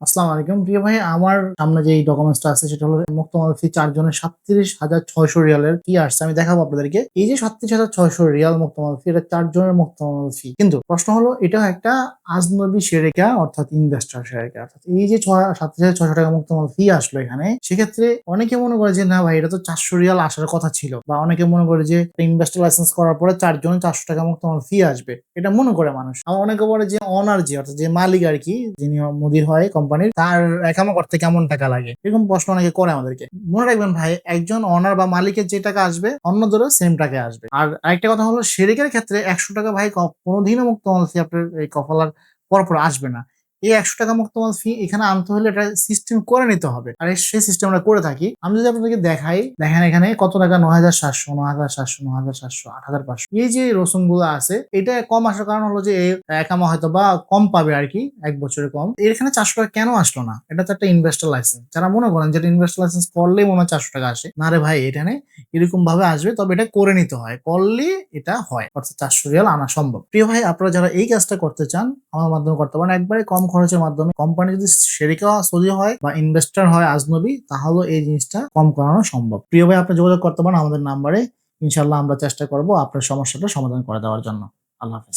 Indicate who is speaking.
Speaker 1: আসসালামু আলাইকুম। প্রিয় ভাই, আমার সামনে যে ডকুমেন্টসটা আছে, সেটা হলো মুক্ত ফি চারজনের সাতত্রিশ হাজার ছয়শো রিয়ালের কি আসছে, আমি দেখাবো আপনাদেরকে। এই যে সাতত্রিশ হাজার ছয়শো রিয়াল মুক্ত ফি এটা চারজনের মুক্ত ফি কিন্তু প্রশ্ন হলো এটা একটা আজনবী শেরেকা অর্থাৎ ইনভেস্টর শেরেকা। অর্থাৎ এই যে ছয়, সাতত্রিশ হাজার ছয়শো টাকা মুক্ত ফি আসলো এখানে, সেক্ষেত্রে অনেকে মনে করে যে, না ভাই, এটা তো চারশো রিয়াল আসার কথা ছিল। বা অনেকে মনে করে যে ইনভেস্টার লাইসেন্স করার পরে চারজনে চারশো টাকা মুক্ত ফি আসবে। এটা মনে করে মানুষ। আবার অনেকে বলে যে অনার যে, অর্থাৎ যে মালিক আর কি, যিনি মুদির হয় কোম্পানির, তার একামা করতে কেমন টাকা লাগে? এরকম প্রশ্ন অনেকে করে আমাদেরকে। মনে রাখবেন ভাই, একজন অনার বা মালিকের যে টাকা আসবে, অন্যদেরও সেম টাকা আসবে। আর আরেকটা কথা হলো শেরিকের ক্ষেত্রে একশো টাকা ভাই কোনোদিনও মুক্ত আপনার এই কফলার পরপর আসবে না। এই একশো টাকা মুক্তমাল ফি এখানে আনতে হলে এটা সিস্টেম করে নিতে হবে। আর সেই সিস্টেম আমরা করে থাকি। আমি যদি আপনাদেরকে দেখাই, দেখেন এখানে কত টাকা? ন হাজার সাতশো ন হাজার সাতশো ন হাজার সাতশো, আট হাজার পাঁচশো। এই যে রসুনগুলো আছে, এটা কম আসার কারণ হলো যে একামা হয়তো বা কম পাবে আর কি, এক বছরে কম। এখানে চারশো টাকা কেন আসলো না? এটা তো একটা ইনভেস্টার লাইসেন্স যারা মনে করেন যেটা ইনভেস্টার লাইসেন্স করলেই মনে হয় চারশো টাকা আসে, না রে ভাই এখানে এরকম ভাবে আসবে, তবে এটা করে নিতে হয়। করলে এটা হয়, অর্থাৎ চারশো রিয়াল আনা সম্ভব। প্রিয় ভাই, আপনারা যারা এই কাজটা করতে চান, আমার মাধ্যমে করতে পারেন। একবারে কম খরচের মাধ্যমে কোম্পানি যদি শেরিকা সৌদি হয় বা ইনভেস্টর হয় আজনবী, তাহলে এই জিনিসটা কম করানো সম্ভব। প্রিয় ভাই, আপনি যোগাযোগ করতে পারেন আমাদের নাম্বারে ইনশাল্লাহ আমরা চেষ্টা করব আপনার সমস্যাটা সমাধান করে দেওয়ার জন্য। আল্লাহ হাফেজ।